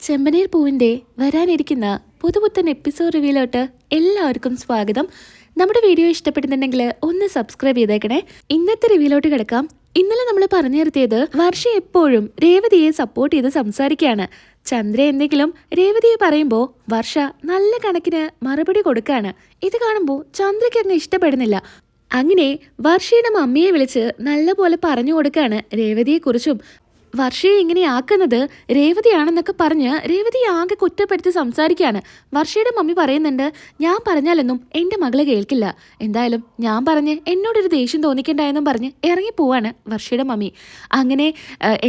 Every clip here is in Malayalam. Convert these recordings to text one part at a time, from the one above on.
ചെമ്പനീർ പൂവിന്റെ വരാനിരിക്കുന്ന പുതുപുത്തൻ എപ്പിസോഡ് റിവ്യൂലോട്ട് എല്ലാവർക്കും സ്വാഗതം. നമ്മുടെ വീഡിയോ ഇഷ്ടപ്പെടുന്നുണ്ടെങ്കിൽ ഒന്ന് സബ്സ്ക്രൈബ് ചെയ്തേക്കണേ. ഇന്നത്തെ റിവ്യൂലോട്ട് കിടക്കാം. ഇന്നലെ നമ്മൾ പറഞ്ഞു നിർത്തിയത് വർഷ എപ്പോഴും രേവതിയെ സപ്പോർട്ട് ചെയ്ത് സംസാരിക്കുകയാണ്. ചന്ദ്ര എന്തെങ്കിലും രേവതിയെ പറയുമ്പോൾ വർഷ നല്ല കണക്കിന് മറുപടി കൊടുക്കുകയാണ് ഇത് കാണുമ്പോൾ ചന്ദ്രയ്ക്ക് അങ്ങ് ഇഷ്ടപ്പെടുന്നില്ല. അങ്ങനെ വർഷയുടെ മമ്മിയെ വിളിച്ച് നല്ലപോലെ പറഞ്ഞു കൊടുക്കുകയാണ് രേവതിയെക്കുറിച്ചും വർഷയെ ഇങ്ങനെ ആക്കുന്നത് രേവതിയാണെന്നൊക്കെ പറഞ്ഞ് രേവതി ആകെ കുറ്റപ്പെടുത്തി സംസാരിക്കുകയാണ്. വർഷയുടെ മമ്മി പറയുന്നുണ്ട് ഞാൻ പറഞ്ഞാലൊന്നും എന്റെ മകളെ കേൾക്കില്ല. എന്തായാലും ഞാൻ പറഞ്ഞ് എന്നോടൊരു ദേഷ്യം തോന്നിക്കണ്ട എന്നും പറഞ്ഞ് ഇറങ്ങി പോവാണ് വർഷയുടെ മമ്മി. അങ്ങനെ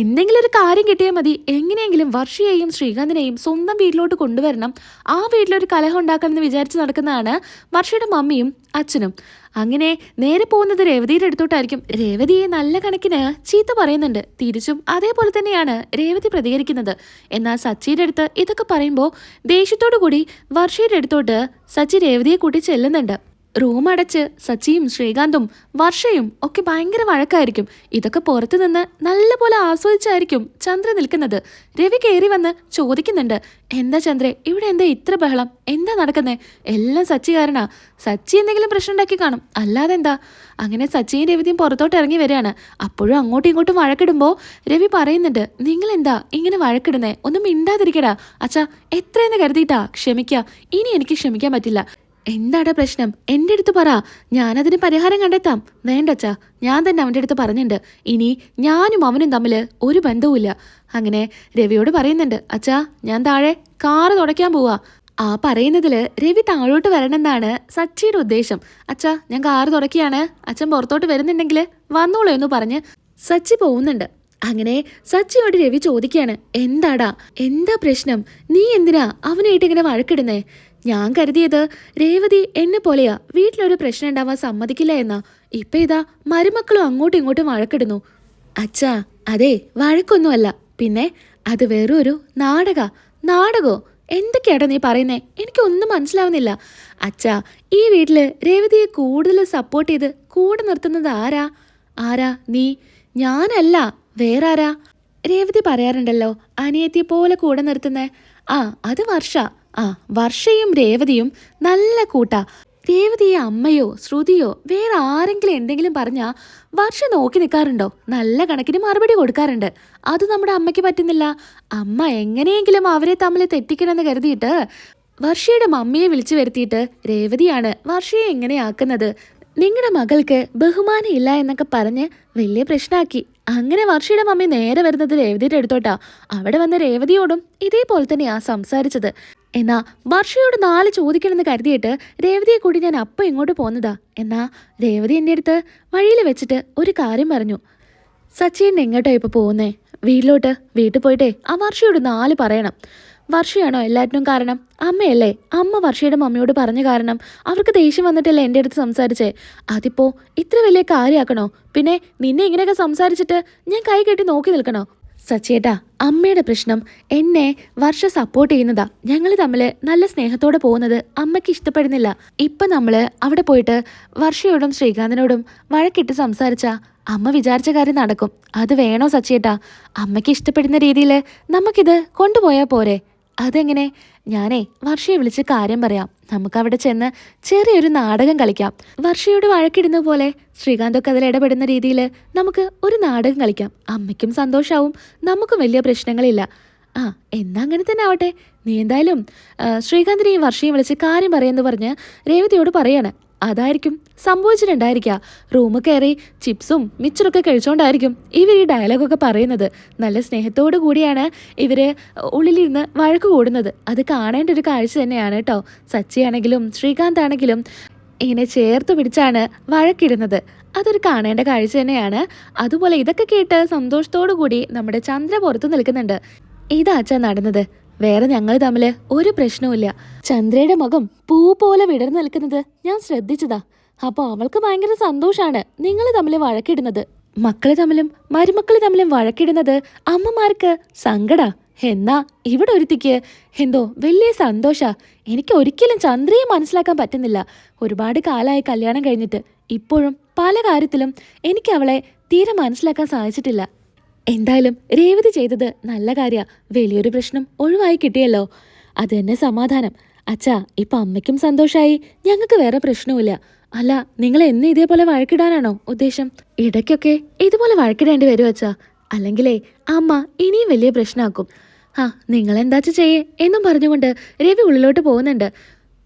എന്തെങ്കിലും ഒരു കാര്യം കിട്ടിയാൽ മതി. എങ്ങനെയെങ്കിലും വർഷയെയും ശ്രീകാന്തിനെയും സ്വന്തം വീട്ടിലോട്ട് കൊണ്ടുവരണം. ആ വീട്ടിലൊരു കലഹം ഉണ്ടാക്കണം എന്ന് വിചാരിച്ച് നടക്കുന്നതാണ് വർഷയുടെ മമ്മിയും അച്ഛനും. അങ്ങനെ നേരെ പോകുന്നത് രേവതിയുടെ അടുത്തോട്ടായിരിക്കും. രേവതിയെ നല്ല കണക്കിന് ചീത്ത പറയുന്നുണ്ട്. തിരിച്ചും അതേപോലെ തന്നെയാണ് രേവതി പ്രതികരിക്കുന്നത്. എന്നാൽ സച്ചിയുടെ അടുത്ത് ഇതൊക്കെ പറയുമ്പോൾ ദേഷ്യത്തോടു കൂടി വർഷയുടെ അടുത്തോട്ട് സച്ചി രേവതിയെ കൂട്ടി ചെല്ലുന്നുണ്ട്. റൂം അടച്ച് സച്ചിയും ശ്രീകാന്തും വർഷയും ഒക്കെ ഭയങ്കര വഴക്കായിരിക്കും. ഇതൊക്കെ പുറത്തു നിന്ന് നല്ലപോലെ ആസ്വദിച്ചായിരിക്കും ചന്ദ്ര നിൽക്കുന്നത്. രവി കയറി വന്ന് ചോദിക്കുന്നുണ്ട് എന്താ ചന്ദ്രേ ഇവിടെ എന്താ ഇത്ര ബഹളം? എന്താ നടക്കുന്നേ? എല്ലാം സച്ചി കാരണാ സച്ചി എന്തെങ്കിലും പ്രശ്നം ഉണ്ടാക്കി കാണും. അല്ലാതെ എന്താ? അങ്ങനെ സച്ചിയും രവിതിയും പുറത്തോട്ട് ഇറങ്ങി വരികയാണ്. അപ്പോഴും അങ്ങോട്ടും ഇങ്ങോട്ടും വഴക്കിടുമ്പോൾ രവി പറയുന്നുണ്ട് നിങ്ങൾ എന്താ ഇങ്ങനെ വഴക്കിടുന്നേ? ഒന്നും മിണ്ടാതിരിക്കടാ. അച്ഛാ എത്രയെന്ന് കരുതിയിട്ടാ? ക്ഷമിക്കുക ഇനി എനിക്ക് ക്ഷമിക്കാൻ പറ്റില്ല. എന്താടാ പ്രശ്നം? എന്റെ അടുത്ത് പറ. ഞാനതിന് പരിഹാരം കണ്ടെത്താം. വേണ്ടച്ചാ ഞാൻ തന്നെ അവന്റെ അടുത്ത് പറഞ്ഞിട്ടുണ്ട്. ഇനി ഞാനും അവനും തമ്മിൽ ഒരു ബന്ധവുമില്ല. അങ്ങനെ രവിയോട് പറയുന്നുണ്ട്. അച്ഛാ ഞാൻ താഴെ കാറ് തുടയ്ക്കാൻ പോവാ. ആ പറയുന്നതിൽ രവി താഴോട്ട് വരണമെന്നാണ് സച്ചിയുടെ ഉദ്ദേശം. അച്ഛാ ഞാൻ കാറ് തുടക്കിയാണ് അച്ഛൻ പുറത്തോട്ട് വരുന്നുണ്ടെങ്കിൽ വന്നോളൂ എന്ന് പറഞ്ഞ് സച്ചി പോകുന്നുണ്ട്. അങ്ങനെ സച്ചിയോട് രവി ചോദിക്കുകയാണ്. എന്താടാ? എന്താ പ്രശ്നം? നീ എന്തിനാ അവനായിട്ട് ഇങ്ങനെ വഴക്കിടുന്നേ? ഞാൻ കരുതിയത് രേവതി എന്നെ പോലെയാ വീട്ടിലൊരു പ്രശ്നം ഉണ്ടാവാൻ സമ്മതിക്കില്ല എന്നാ. ഇപ്പൊ ഇതാ മരുമക്കളും അങ്ങോട്ടും ഇങ്ങോട്ടും വഴക്കിടുന്നു. അച്ഛാ അതെ വഴക്കൊന്നുമല്ല. പിന്നെ അത് വെറൊരു നാടക. നാടകോ? എന്തൊക്കെയാടാ നീ പറയുന്നേ? എനിക്കൊന്നും മനസ്സിലാവുന്നില്ല. അച്ഛാ ഈ വീട്ടിൽ രേവതിയെ കൂടുതൽ സപ്പോർട്ട് ചെയ്ത് കൂടെ നിർത്തുന്നത് ആരാ? ആരാ നീ? ഞാനല്ല. വേറാരാ? രേവതി പറയാറുണ്ടല്ലോ അനിയത്തി പോലെ കൂടെ നിർത്തുന്നേ. ആ അത് വർഷ. ആ വർഷയും രേവതിയും നല്ല കൂട്ടാ. രേവതിയെ അമ്മയോ ശ്രുതിയോ വേറെ ആരെങ്കിലും എന്തെങ്കിലും പറഞ്ഞാ വർഷ നോക്കി നിൽക്കാറുണ്ടോ നല്ല കണക്കിന് മറുപടി കൊടുക്കാറുണ്ട്. അത് നമ്മുടെ അമ്മയ്ക്ക് പറ്റുന്നില്ല. അമ്മ എങ്ങനെയെങ്കിലും അവരെ തമ്മിൽ തെറ്റിക്കണമെന്ന് കരുതിയിട്ട് വർഷയുടെ മമ്മിയെ വിളിച്ചു വരുത്തിയിട്ട് രേവതിയാണ് വർഷയെ എങ്ങനെയാക്കുന്നത്? നിങ്ങളുടെ മകൾക്ക് ബഹുമാനം ഇല്ല എന്നൊക്കെ പറഞ്ഞ് വലിയ പ്രശ്നമാക്കി അങ്ങനെ വർഷയുടെ മമ്മി നേരെ വരുന്നത് രേവതിയുടെ അടുത്തോട്ടാ. അവിടെ വന്ന രേവതിയോടും ഇതേപോലെ തന്നെയാ സംസാരിച്ചത്. എന്നാ വർഷയോട് നാല് ചോദിക്കണമെന്ന് കരുതിയിട്ട് രേവതിയെ കൂടി ഞാൻ അപ്പം ഇങ്ങോട്ട് പോന്നതാ. എന്നാ രേവതി എന്റെ അടുത്ത് വഴിയിൽ വെച്ചിട്ട് ഒരു കാര്യം പറഞ്ഞു. സച്ചിൻ എങ്ങോട്ടോ ഇപ്പൊ പോകുന്നേ വീട്ടിലോട്ട് വീട്ടിൽ പോയിട്ടേ ആ വർഷയോട് നാല് പറയണം. വർഷയാണോ എല്ലാറ്റിനും കാരണം? അമ്മയല്ലേ? അമ്മ വർഷയുടെ മമ്മിയോട് പറഞ്ഞ കാരണം. അവർക്ക് ദേഷ്യം വന്നിട്ടല്ലേ എന്റെ അടുത്ത് സംസാരിച്ചേ. അതിപ്പോൾ ഇത്ര വലിയ കാര്യമാക്കണോ? പിന്നെ നിന്നെ ഇങ്ങനെയൊക്കെ സംസാരിച്ചിട്ട് ഞാൻ കൈ കെട്ടി നോക്കി നിൽക്കണോ? സച്ചേട്ടാ അമ്മയുടെ പ്രശ്നം. എന്നെ വർഷ സപ്പോർട്ട് ചെയ്യുന്നതാ. ഞങ്ങൾ തമ്മിൽ നല്ല സ്നേഹത്തോടെ പോകുന്നത് അമ്മയ്ക്ക് ഇഷ്ടപ്പെടുന്നില്ല. ഇപ്പം നമ്മൾ അവിടെ പോയിട്ട് വർഷയോടും ശ്രീകാന്തിനോടും വഴക്കിട്ട് സംസാരിച്ചാ അമ്മ വിചാരിച്ച കാര്യം നടക്കും. അത് വേണോ സച്ചേട്ടാ? അമ്മയ്ക്ക് ഇഷ്ടപ്പെടുന്ന രീതിയിൽ നമുക്കിത് കൊണ്ടുപോയാൽ പോരെ. അതെങ്ങനെ? ഞാനേ വർഷയെ വിളിച്ച് കാര്യം പറയാം. നമുക്ക് അവിടെ ചെന്ന് ചെറിയൊരു നാടകം കളിക്കാം. വർഷയോട് വഴക്കിടുന്ന പോലെ ശ്രീകാന്തൊക്കെ അതിൽ ഇടപെടുന്ന രീതിയിൽ നമുക്ക് ഒരു നാടകം കളിക്കാം. അമ്മയ്ക്കും സന്തോഷാവും നമുക്കും വലിയ പ്രശ്നങ്ങളില്ല. ആ എന്നാ അങ്ങനെ തന്നെ ആവട്ടെ. നീ എന്തായാലും ശ്രീകാന്തിനെയും വർഷയും വിളിച്ച് കാര്യം പറയുമെന്ന് പറഞ്ഞ് രേവതിയോട് പറയാണ്. അതായിരിക്കും. സംഭവിച്ചിട്ടുണ്ടായിരിക്കുക റൂമ് കയറി ചിപ്സും മിച്ചറൊക്കെ കഴിച്ചുകൊണ്ടായിരിക്കും ഇവർ ഈ ഡയലോഗൊക്കെ പറയുന്നത്. നല്ല സ്നേഹത്തോടു കൂടിയാണ് ഇവർ ഉള്ളിലിരുന്ന് വഴക്ക് കൂടുന്നത്. അത് കാണേണ്ട ഒരു കാഴ്ച തന്നെയാണ് കേട്ടോ. സച്ചിയാണെങ്കിലും ശ്രീകാന്ത് ആണെങ്കിലും ഇങ്ങനെ ചേർത്ത് പിടിച്ചാണ് വഴക്കിടുന്നത്. അതൊരു കാണേണ്ട കാഴ്ച തന്നെയാണ്. അതുപോലെ ഇതൊക്കെ കേട്ട് സന്തോഷത്തോടു കൂടി നമ്മുടെ ചന്ദ്ര പുറത്ത് നിൽക്കുന്നുണ്ട്. ഇതാച്ചാ നടന്നത്. വേറെ ഞങ്ങൾ തമ്മിൽ ഒരു പ്രശ്നവുമില്ല. ചന്ദ്രയുടെ മുഖം പൂ പോലെ വിടർന്നു നിൽക്കുന്നത് ഞാൻ ശ്രദ്ധിച്ചതാ. അപ്പൊ അവൾക്ക് ഭയങ്കര സന്തോഷാണ് നിങ്ങൾ തമ്മിൽ വഴക്കിടുന്നത്. മക്കൾ തമ്മിലും മരുമക്കൾ തമ്മിലും വഴക്കിടുന്നത് അമ്മമാർക്ക് സങ്കട. എന്നാ ഇവിടെ ഒരുത്തിക്ക് എന്തോ വലിയ സന്തോഷ. എനിക്ക് ഒരിക്കലും ചന്ദ്രയെ മനസ്സിലാക്കാൻ പറ്റുന്നില്ല. ഒരുപാട് കാലമായി കല്യാണം കഴിഞ്ഞിട്ട്. ഇപ്പോഴും പല കാര്യത്തിലും എനിക്ക് അവളെ തീരെ മനസ്സിലാക്കാൻ സാധിച്ചിട്ടില്ല. എന്തായാലും രേവതി ചെയ്തത് നല്ല കാര്യ. വലിയൊരു പ്രശ്നം ഒഴിവായി കിട്ടിയല്ലോ. അത് തന്നെ സമാധാനം. അച്ഛാ ഇപ്പൊ അമ്മയ്ക്കും സന്തോഷായി. ഞങ്ങൾക്ക് വേറെ പ്രശ്നവുമില്ല. അല്ല നിങ്ങൾ എന്ന് ഇതേപോലെ വഴക്കിടാനാണോ ഉദ്ദേശം? ഇടയ്ക്കൊക്കെ ഇതുപോലെ വഴക്കിടേണ്ടി വരും അച്ഛാ. അല്ലെങ്കിലേ അമ്മ ഇനിയും വലിയ പ്രശ്നമാക്കും ആ നിങ്ങൾ എന്താച്ച ചെയ്യേ എന്നും പറഞ്ഞുകൊണ്ട് രവി ഉള്ളിലോട്ട് പോകുന്നുണ്ട്.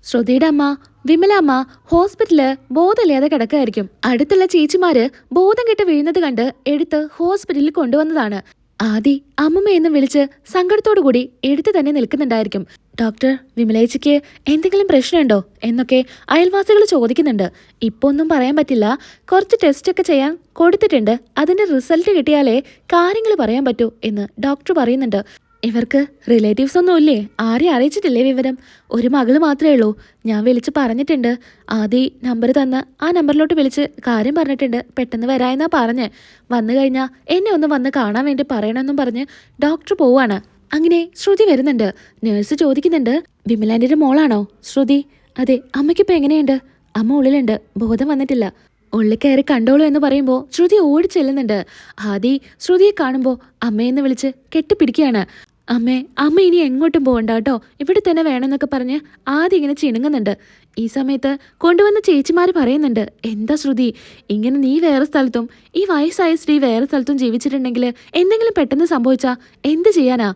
ശ്രുതിയുടെ അമ്മ വിമല അമ്മ ഹോസ്പിറ്റലിൽ ബോധമില്ലാതെ കിടക്കായിരിക്കും അടുത്തുള്ള ചേച്ചിമാര് ബോധം കെട്ട് വീഴുന്നത് കണ്ട് എടുത്ത് ഹോസ്പിറ്റലിൽ കൊണ്ടുവന്നതാണ്. ആദി അമ്മമ്മയെന്നും വിളിച്ച് സങ്കടത്തോടു കൂടി എടുത്തു തന്നെ നിൽക്കുന്നുണ്ടായിരിക്കും. ഡോക്ടർ വിമലേച്ചിക്ക് എന്തെങ്കിലും പ്രശ്നമുണ്ടോ? എന്നൊക്കെ അയൽവാസികൾ ചോദിക്കുന്നുണ്ട്. ഇപ്പൊ ഒന്നും പറയാൻ പറ്റില്ല. കുറച്ച് ടെസ്റ്റൊക്കെ ചെയ്യാൻ കൊടുത്തിട്ടുണ്ട്. അതിന്റെ റിസൾട്ട് കിട്ടിയാലേ കാര്യങ്ങൾ പറയാൻ പറ്റൂ എന്ന് ഡോക്ടർ പറയുന്നുണ്ട്. ഇവർക്ക് റിലേറ്റീവ്സ് ഒന്നും ഇല്ലേ? ആരെയും അറിയിച്ചിട്ടില്ലേ വിവരം? ഒരു മകൾ മാത്രമേ ഉള്ളൂ. ഞാൻ വിളിച്ച് പറഞ്ഞിട്ടുണ്ട്. ആദ്യ നമ്പർ തന്ന് ആ നമ്പറിലോട്ട് വിളിച്ച് കാര്യം പറഞ്ഞിട്ടുണ്ട്. പെട്ടെന്ന് വരാമെന്നാ പറഞ്ഞ്. വന്നു കഴിഞ്ഞാൽ എന്നെ ഒന്ന് വന്ന് കാണാൻ വേണ്ടി പറയണമെന്നും പറഞ്ഞ് ഡോക്ടർ പോവാണ്. അങ്ങനെ ശ്രുതി വരുന്നുണ്ട്. നേഴ്സ് ചോദിക്കുന്നുണ്ട് വിമലാന്റെ മോളാണോ? ശ്രുതി അതെ അമ്മയ്ക്കിപ്പോൾ എങ്ങനെയുണ്ട്? അമ്മ ഉള്ളിലുണ്ട്. ബോധം വന്നിട്ടില്ല. ഉള്ളിൽ കയറി കണ്ടോളൂ എന്ന് പറയുമ്പോൾ ശ്രുതി ഓടി ചെല്ലുന്നുണ്ട്. ആദി ശ്രുതിയെ കാണുമ്പോൾ അമ്മയെന്ന് വിളിച്ച് കെട്ടിപ്പിടിക്കുകയാണ്. അമ്മേ അമ്മ ഇനി എങ്ങോട്ടും പോകണ്ട കേട്ടോ. ഇവിടെ തന്നെ വേണമെന്നൊക്കെ പറഞ്ഞ് ആദ്യം ഇങ്ങനെ ചിണുങ്ങുന്നുണ്ട്. ഈ സമയത്ത് കൊണ്ടുവന്ന ചേച്ചിമാർ പറയുന്നുണ്ട് എന്താ ശ്രുതി ഇങ്ങനെ നീ വേറെ സ്ഥലത്തും ഈ വയസ്സായ സ്ത്രീ വേറെ സ്ഥലത്തും ജീവിച്ചിട്ടുണ്ടെങ്കിൽ എന്തെങ്കിലും പെട്ടെന്ന് സംഭവിച്ചാ എന്ത് ചെയ്യാനാ?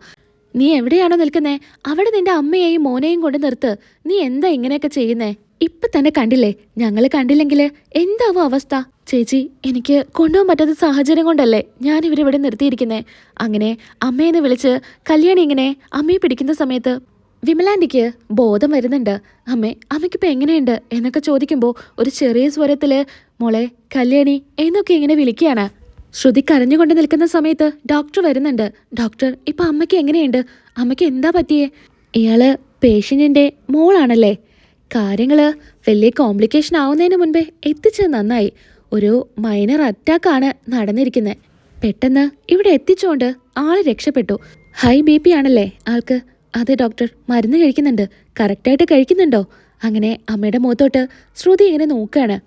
നീ എവിടെയാണോ നിൽക്കുന്നേ അവിടെ നിന്റെ അമ്മയെയും മോനെയും കൊണ്ട് നിർത്ത്. നീ എന്താ ഇങ്ങനെയൊക്കെ ചെയ്യുന്നേ? ഇപ്പൊ തന്നെ കണ്ടില്ലേ? ഞങ്ങൾ കണ്ടില്ലെങ്കിൽ എന്താവോ അവസ്ഥ? ചേച്ചി എനിക്ക് കൊണ്ടുപോകാൻ പറ്റാത്ത സാഹചര്യം കൊണ്ടല്ലേ ഞാൻ ഇവരിവിടെ നിർത്തിയിരിക്കുന്നേ. അങ്ങനെ അമ്മയെന്ന് വിളിച്ച് കല്യാണി ഇങ്ങനെ അമ്മയെ പിടിക്കുന്ന സമയത്ത് വിമലാൻഡിക്ക് ബോധം വരുന്നുണ്ട്. അമ്മേ അമ്മയ്ക്കിപ്പോൾ എങ്ങനെയുണ്ട്? എന്നൊക്കെ ചോദിക്കുമ്പോൾ ഒരു ചെറിയ സ്വരത്തിൽ മോളെ കല്യാണി എന്നൊക്കെ ഇങ്ങനെ വിളിക്കുകയാണ്. ശ്രുതി കരഞ്ഞുകൊണ്ട് നിൽക്കുന്ന സമയത്ത് ഡോക്ടർ വരുന്നുണ്ട്. ഡോക്ടർ ഇപ്പൊ അമ്മയ്ക്ക് എങ്ങനെയുണ്ട്? അമ്മയ്ക്ക് എന്താ പറ്റിയേ? ഇയാൾ പേഷ്യന്റിന്റെ മോളാണല്ലേ? കാര്യങ്ങൾ വലിയ കോംപ്ലിക്കേഷൻ ആവുന്നതിന് മുൻപേ എത്തിച്ചത് നന്നായി. ഒരു മൈനർ അറ്റാക്കാണ് നടന്നിരിക്കുന്നത് പെട്ടെന്ന് ഇവിടെ എത്തിച്ചുകൊണ്ട് ആൾ രക്ഷപ്പെട്ടു. ഹൈ ബി പി ആണല്ലേ? ആൾക്ക് അതെ ഡോക്ടർ മരുന്ന് കഴിക്കുന്നുണ്ട്. കറക്റ്റായിട്ട് കഴിക്കുന്നുണ്ടോ? അങ്ങനെ അമ്മയുടെ മുഖത്തോട്ട് ശ്രുതി ഇങ്ങനെ നോക്കുകയാണ്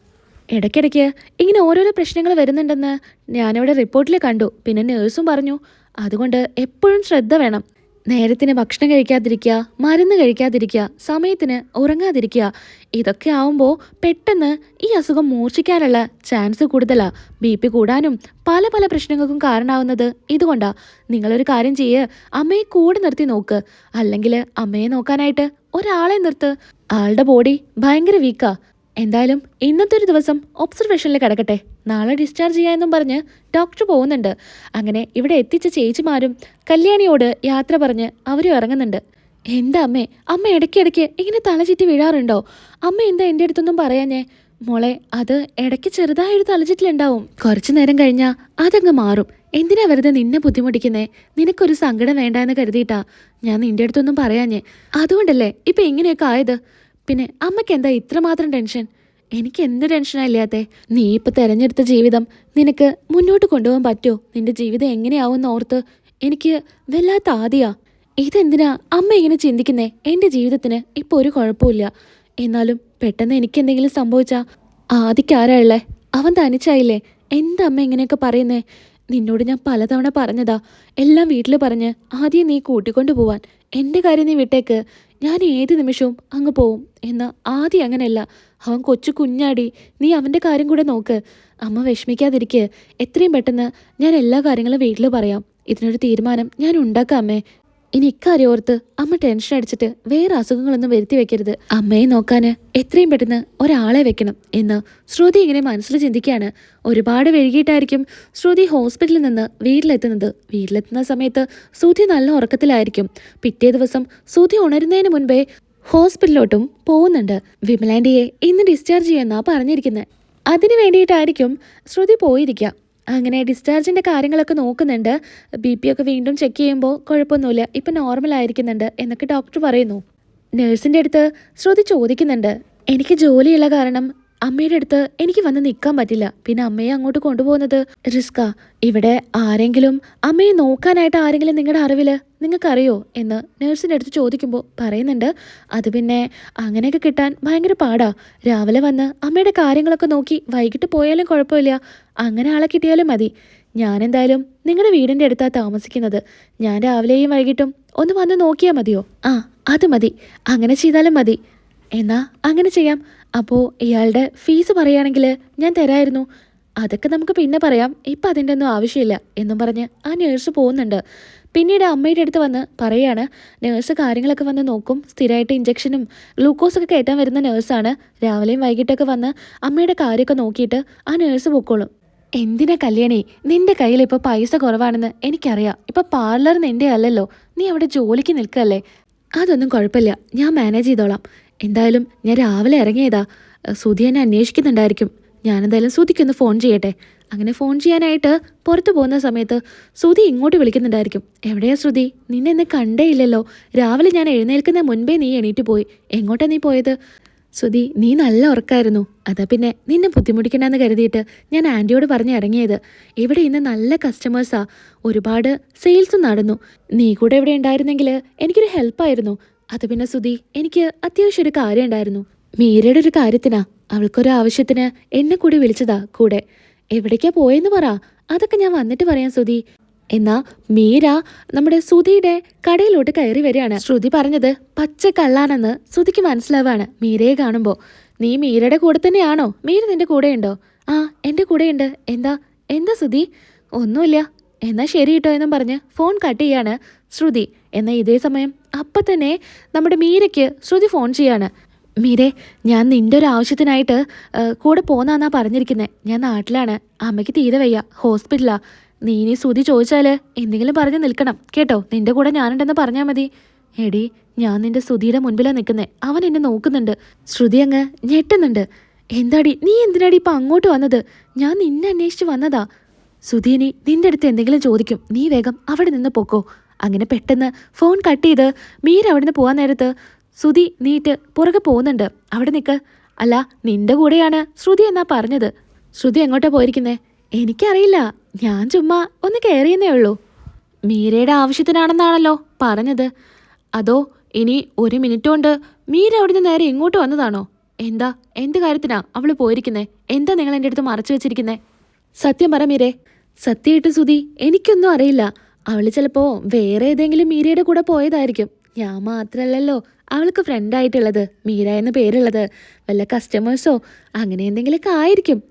ഇടയ്ക്കിടയ്ക്ക് ഇങ്ങനെ ഓരോരോ പ്രശ്നങ്ങൾ വരുന്നുണ്ടെന്ന് ഞാനിവിടെ റിപ്പോർട്ടിൽ കണ്ടു. പിന്നെ നേഴ്സും പറഞ്ഞു. അതുകൊണ്ട് എപ്പോഴും ശ്രദ്ധ വേണം. നേരത്തിന് ഭക്ഷണം കഴിക്കാതിരിക്കുക മരുന്ന് കഴിക്കാതിരിക്കുക സമയത്തിന് ഉറങ്ങാതിരിക്കുക ഇതൊക്കെ ആവുമ്പോൾ പെട്ടെന്ന് ഈ അസുഖം മൂർച്ഛിക്കാനുള്ള ചാൻസ് കൂടുതലാണ് ബി പി കൂടാനും പല പല പ്രശ്നങ്ങൾക്കും കാരണമാവുന്നത് ഇതുകൊണ്ടാണ് നിങ്ങളൊരു കാര്യം ചെയ്യ് അമ്മയെ കൂടെ നിർത്തി നോക്ക്. അല്ലെങ്കിൽ അമ്മയെ നോക്കാനായിട്ട് ഒരാളെ നിർത്ത്. ആളുടെ ബോഡി ഭയങ്കര വീക്കാ എന്തായാലും ഇന്നത്തെ ഒരു ദിവസം ഒബ്സർവേഷനിൽ കിടക്കട്ടെ. നാളെ ഡിസ്ചാർജ് ചെയ്യാമെന്നും പറഞ്ഞ് ഡോക്ടർ പോകുന്നുണ്ട്. അങ്ങനെ ഇവിടെ എത്തിച്ച ചേച്ചിമാരും കല്യാണിയോട് യാത്ര പറഞ്ഞ് അവരും ഇറങ്ങുന്നുണ്ട്. എന്താ അമ്മേ? അമ്മ ഇടയ്ക്കിടയ്ക്ക് ഇങ്ങനെ തലചിറ്റി വീഴാറുണ്ടോ? അമ്മ എന്താ എന്റെ അടുത്തൊന്നും പറയാഞ്ഞേ? മോളെ അത് ഇടയ്ക്ക് ചെറുതായൊരു തലചിറ്റിലുണ്ടാവും. കുറച്ചു നേരം കഴിഞ്ഞാൽ അതങ്ങ് മാറും. എന്തിനാ വെറുതെ നിന്നെ ബുദ്ധിമുട്ടിക്കുന്നേ? നിനക്കൊരു സങ്കടം വേണ്ട എന്ന് കരുതിയിട്ടാ ഞാൻ നിന്റെ അടുത്തൊന്നും പറയാഞ്ഞേ. അതുകൊണ്ടല്ലേ ഇപ്പൊ ഇങ്ങനെയൊക്കെ ആയത്? പിന്നെ അമ്മയ്ക്ക് എന്താ ഇത്രമാത്രം ടെൻഷൻ? എനിക്ക് എന്ത് ടെൻഷനാ ഇല്ലാത്തെ നീ ഇപ്പൊ തെരഞ്ഞെടുത്ത ജീവിതം നിനക്ക് മുന്നോട്ട് കൊണ്ടുപോകാൻ പറ്റുമോ? നിന്റെ ജീവിതം എങ്ങനെയാവുമെന്ന് ഓർത്ത് എനിക്ക് വല്ലാത്ത ആദിയാ. ഇതെന്തിനാ അമ്മ ഇങ്ങനെ ചിന്തിക്കുന്നേ? എന്റെ ജീവിതത്തിന് ഇപ്പൊ ഒരു കുഴപ്പമില്ല എന്നാലും പെട്ടെന്ന് എനിക്ക് എന്തെങ്കിലും സംഭവിച്ചാ ഉള്ളേ? അവൻ തനിച്ചായില്ലേ? എന്താ അമ്മ ഇങ്ങനെയൊക്കെ പറയുന്നേ? നിന്നോട് ഞാൻ പലതവണ പറഞ്ഞതാ. എല്ലാം വീട്ടിൽ പറഞ്ഞ് ആദ്യം നീ കൂട്ടിക്കൊണ്ടു പോവാൻ. എന്റെ കാര്യം നീ വിട്ടേക്ക്. ഞാൻ ഏത് നിമിഷവും അങ്ങ് പോവും എന്ന് ആദ്യം അങ്ങനെയല്ല. അവൻ കൊച്ചു കുഞ്ഞാടി. നീ അവന്റെ കാര്യം കൂടെ നോക്ക്. അമ്മ വിഷമിക്കാതിരിക്കുക എത്രയും പെട്ടെന്ന് ഞാൻ എല്ലാ കാര്യങ്ങളും വീട്ടിൽ പറയാം. ഇതിനൊരു തീരുമാനം ഞാൻ ഉണ്ടാക്കാം അമ്മേ. ഇനി ഇക്കാര്യം ഓർത്ത് അമ്മ ടെൻഷൻ അടിച്ചിട്ട് വേറെ അസുഖങ്ങളൊന്നും വരുത്തി വെക്കരുത്. അമ്മയെ നോക്കാന് എത്രയും പെട്ടെന്ന് ഒരാളെ വെക്കണം എന്ന് ശ്രുതി ഇങ്ങനെ മനസ്സിൽ ചിന്തിക്കുകയാണ്. ഒരുപാട് വൈകിട്ടായിരിക്കും ശ്രുതി ഹോസ്പിറ്റലിൽ നിന്ന് വീട്ടിലെത്തുന്നത്. വീട്ടിലെത്തുന്ന സമയത്ത് ശ്രുതി നല്ല ഉറക്കത്തിലായിരിക്കും. പിറ്റേ ദിവസം ശ്രുതി ഉണരുന്നതിന് മുൻപേ ഹോസ്പിറ്റലിലോട്ടും പോകുന്നുണ്ട്. വിമലാൻഡിയെ ഇന്ന് ഡിസ്ചാർജ് ചെയ്യുമെന്നാണ് പറഞ്ഞിരിക്കുന്നത് അതിനു വേണ്ടിയിട്ടായിരിക്കും ശ്രുതി പോയിരിക്കുക. അങ്ങനെ ഡിസ്ചാർജിന്റെ കാര്യങ്ങളൊക്കെ നോക്കുന്നുണ്ട്. ബി പി ഒക്കെ വീണ്ടും ചെക്ക് ചെയ്യുമ്പോൾ കുഴപ്പമൊന്നുമില്ല. ഇപ്പം നോർമൽ ആയിരിക്കുന്നുണ്ട് എന്നൊക്കെ ഡോക്ടർ പറയുന്നു. നേഴ്സിന്റെ അടുത്ത് ശ്രുതി ചോദിക്കുന്നുണ്ട്. എനിക്ക് ജോലിയുള്ള കാരണം അമ്മയുടെ അടുത്ത് എനിക്ക് വന്ന് നിൽക്കാൻ പറ്റില്ല. പിന്നെ അമ്മയെ അങ്ങോട്ട് കൊണ്ടുപോകുന്നത്? റിസ്ക ഇവിടെ ആരെങ്കിലും അമ്മയെ നോക്കാനായിട്ട് ആരെങ്കിലും നിങ്ങളുടെ അറിവിൽ നിങ്ങൾക്കറിയോ എന്ന് നേഴ്സിന്റെ അടുത്ത് ചോദിക്കുമ്പോൾ പറയുന്നുണ്ട്. അത് പിന്നെ അങ്ങനെയൊക്കെ കിട്ടാൻ ഭയങ്കര പാടാ. രാവിലെ വന്ന് അമ്മയുടെ കാര്യങ്ങളൊക്കെ നോക്കി വൈകിട്ട് പോയാലും കുഴപ്പമില്ല. അങ്ങനെ ആളെ കിട്ടിയാലും മതി. ഞാനെന്തായാലും നിങ്ങളുടെ വീടിന്റെ അടുത്താണ് താമസിക്കുന്നത്. ഞാൻ രാവിലെയും വൈകിട്ടും ഒന്ന് വന്ന് നോക്കിയാൽ മതിയോ? ആ അത് മതി. അങ്ങനെ ചെയ്താലും മതി. എന്നാ അങ്ങനെ ചെയ്യാം. അപ്പോൾ ഇയാളുടെ ഫീസ് പറയുകയാണെങ്കിൽ ഞാൻ തരായിരുന്നു. അതൊക്കെ നമുക്ക് പിന്നെ പറയാം. ഇപ്പം അതിന്റെ ഒന്നും ആവശ്യമില്ല എന്നും പറഞ്ഞ് ആ നേഴ്സ് പോകുന്നുണ്ട്. പിന്നീട് അമ്മയുടെ അടുത്ത് വന്ന് പറയാണ് നേഴ്സ് കാര്യങ്ങളൊക്കെ വന്ന് നോക്കും. സ്ഥിരമായിട്ട് ഇഞ്ചക്ഷനും ഗ്ലൂക്കോസൊക്കെ കയറ്റാൻ വരുന്ന നേഴ്സാണ് രാവിലെയും വൈകിട്ടൊക്കെ വന്ന് അമ്മയുടെ കാര്യമൊക്കെ നോക്കിയിട്ട് ആ നേഴ്സ് പൊക്കോളും. എന്തിനാ കല്യാണി? നിന്റെ കയ്യിൽ ഇപ്പോൾ പൈസ കുറവാണെന്ന് എനിക്കറിയാം. ഇപ്പൊ പാർലർ നിന്റെ അല്ലല്ലോ നീ അവിടെ ജോലിക്ക് നിൽക്കല്ലേ? അതൊന്നും കുഴപ്പമില്ല. ഞാൻ മാനേജ് ചെയ്തോളാം. എന്തായാലും ഞാൻ രാവിലെ ഇറങ്ങിയതാ. സുധി എന്നെ അന്വേഷിക്കുന്നുണ്ടായിരിക്കും. ഞാനെന്തായാലും സുധിക്കൊന്ന് ഫോൺ ചെയ്യട്ടെ. അങ്ങനെ ഫോൺ ചെയ്യാനായിട്ട് പുറത്തു പോകുന്ന സമയത്ത് ശ്രുതി ഇങ്ങോട്ട് വിളിക്കുന്നുണ്ടായിരിക്കും. എവിടെയാ ശ്രുതി നിന്നെ എന്നെ കണ്ടേ ഇല്ലല്ലോ രാവിലെ ഞാൻ എഴുന്നേൽക്കുന്ന മുൻപേ നീ എണീറ്റ് പോയി. എങ്ങോട്ടാ നീ പോയത്? സുധി നീ നല്ല ഉറക്കായിരുന്നു. അതാ പിന്നെ നിന്നെ ബുദ്ധിമുട്ടിക്കണ്ടെന്ന് കരുതിയിട്ട് ഞാൻ ആന്റിയോട് പറഞ്ഞ് ഇറങ്ങിയത്. ഇവിടെ ഇന്ന് നല്ല കസ്റ്റമേഴ്സാ ഒരുപാട് സെയിൽസും നടന്നു. നീ കൂടെ ഇവിടെ ഉണ്ടായിരുന്നെങ്കിൽ എനിക്കൊരു ഹെൽപ്പായിരുന്നു അത് പിന്നെ സുധി എനിക്ക് അത്യാവശ്യം ഒരു കാര്യം ഉണ്ടായിരുന്നു. മീരയുടെ ഒരു കാര്യത്തിനാ. അവൾക്കൊരു ആവശ്യത്തിന് എന്നെ കൂടി വിളിച്ചതാ കൂടെ. എവിടേക്കാ പോയെന്ന് പറ. അതൊക്കെ ഞാൻ വന്നിട്ട് പറയാം സുധി. എന്നാ മീര നമ്മുടെ സുധിയുടെ കടയിലോട്ട് കയറി വരികയാണ്. ശ്രുതി പറഞ്ഞത് പച്ച കള്ളാണെന്ന് സുധിക്ക് മനസ്സിലാവാണ് മീരയെ കാണുമ്പോൾ നീ മീരയുടെ കൂടെ തന്നെയാണോ? മീര നിന്റെ കൂടെയുണ്ടോ? ആ എന്റെ കൂടെയുണ്ട്. എന്താ? എന്താ സുധി? ഒന്നുമില്ല. എന്നാ ശരി കേട്ടോ എന്നും പറഞ്ഞ് ഫോൺ കട്ട് ചെയ്യാണ്. ശ്രുതി. എന്നാൽ ഇതേ സമയം അപ്പം തന്നെ നമ്മുടെ മീരയ്ക്ക് ശ്രുതി ഫോൺ ചെയ്യാണ്. മീരെ ഞാൻ നിന്റെ ഒരു ആവശ്യത്തിനായിട്ട് കൂടെ പോന്നാന്നാ പറഞ്ഞിരിക്കുന്നത് ഞാൻ നാട്ടിലാണ്. അമ്മയ്ക്ക് തീരെ വയ്യ. ഹോസ്പിറ്റലാണ് നീ ഇനി ശ്രുതി ചോദിച്ചാൽ എന്തെങ്കിലും പറഞ്ഞ് നിൽക്കണം. കേട്ടോ? നിന്റെ കൂടെ ഞാനുണ്ടെന്ന് പറഞ്ഞാൽ മതി. എടി ഞാൻ നിന്റെ ശ്രുതിയുടെ മുൻപിലാണ് നിൽക്കുന്നത് അവൻ എന്നെ നോക്കുന്നുണ്ട്. ശ്രുതി അങ്ങ് ഞെട്ടുന്നുണ്ട്. എന്താടി? നീ എന്തിനാടി ഇപ്പം അങ്ങോട്ട് വന്നത്? ഞാൻ നിന്നെ അന്വേഷിച്ച് വന്നതാ. സുധീനി നിന്റെ അടുത്ത് എന്തെങ്കിലും ചോദിക്കും. നീ വേഗം അവിടെ നിന്ന് പൊക്കോ. അങ്ങനെ പെട്ടെന്ന് ഫോൺ കട്ട് ചെയ്ത് മീര അവിടെ നിന്ന് പോകാൻ നേരത്ത് ശ്രുതി നീറ്റ് പുറകെ പോകുന്നുണ്ട്. അവിടെ നിൽക്ക് അല്ല നിന്റെ കൂടെയാണ് ശ്രുതി എന്നാ പറഞ്ഞത്. ശ്രുതി എങ്ങോട്ടാ പോയിരിക്കുന്നേ? എനിക്കറിയില്ല. ഞാൻ ചുമ്മാ ഒന്ന് കയറിയെന്നേ ഉള്ളൂ. മീരയുടെ ആവശ്യത്തിനാണെന്നാണല്ലോ പറഞ്ഞത്. അതോ ഇനി ഒരു മിനിറ്റ് കൊണ്ട് മീര അവിടുന്ന് നേരെ ഇങ്ങോട്ട് വന്നതാണോ? എന്താ? എന്ത് കാര്യത്തിനാ അവൾ പോയിരിക്കുന്നേ? എന്താ നിങ്ങൾ എന്റെ അടുത്ത് മറച്ചു വെച്ചിരിക്കുന്നേ? സത്യം പറ മീരേ. സത്യമായിട്ട് സുധി എനിക്കൊന്നും അറിയില്ല. അവൾ ചിലപ്പോ വേറെ ഏതെങ്കിലും മീരയുടെ കൂടെ പോയതായിരിക്കും. ഞാൻ മാത്രമല്ലല്ലോ അവൾക്ക് ഫ്രണ്ടായിട്ടുള്ളത് മീര എന്ന പേരുള്ളത് വല്ല കസ്റ്റമേഴ്സോ അങ്ങനെ എന്തെങ്കിലുമൊക്കെ ആയിരിക്കും.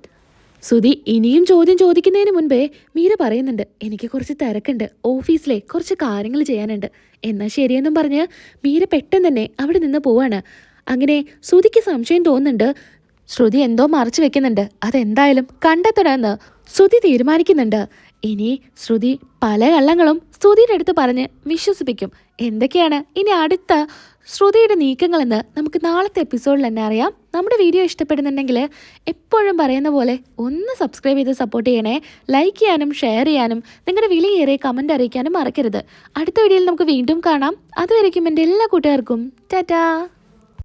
സുധി ഇനിയും ചോദ്യം ചോദിക്കുന്നതിന് മുൻപേ മീര പറയുന്നുണ്ട് എനിക്ക് കുറച്ച് തിരക്കുണ്ട് ഓഫീസിലെ കുറച്ച് കാര്യങ്ങൾ ചെയ്യാനുണ്ട്. എന്നാൽ ശരിയെന്നും പറഞ്ഞ് മീര പെട്ടെന്ന് തന്നെ അവിടെ നിന്ന് പോവാണ്. അങ്ങനെ സുധിക്ക് സംശയം തോന്നുന്നുണ്ട് ശ്രുതി എന്തോ മറച്ചു വെക്കുന്നുണ്ട് അതെന്തായാലും കണ്ടെത്തണമെന്ന് ശ്രുതി തീരുമാനിക്കുന്നുണ്ട്. ഇനി ശ്രുതി പല കള്ളങ്ങളും ശ്രുതിയുടെ അടുത്ത് പറഞ്ഞ് വിശ്വസിപ്പിക്കും. എന്തൊക്കെയാണ് ഇനി അടുത്ത ശ്രുതിയുടെ നീക്കങ്ങളെന്ന് നമുക്ക് നാളത്തെ എപ്പിസോഡിൽ തന്നെ അറിയാം. നമ്മുടെ വീഡിയോ ഇഷ്ടപ്പെടുന്നുണ്ടെങ്കിൽ എപ്പോഴും പറയുന്ന പോലെ ഒന്ന് സബ്സ്ക്രൈബ് ചെയ്ത് സപ്പോർട്ട് ചെയ്യണേ. ലൈക്ക് ചെയ്യാനും ഷെയർ ചെയ്യാനും നിങ്ങളുടെ വിലയേറെ കമന്റ് അറിയിക്കാനും മറക്കരുത്. അടുത്ത വീഡിയോയിൽ നമുക്ക് വീണ്ടും കാണാം. അതുവരയ്ക്കും എന്റെ എല്ലാ കൂട്ടുകാർക്കും. ടാറ്റാ.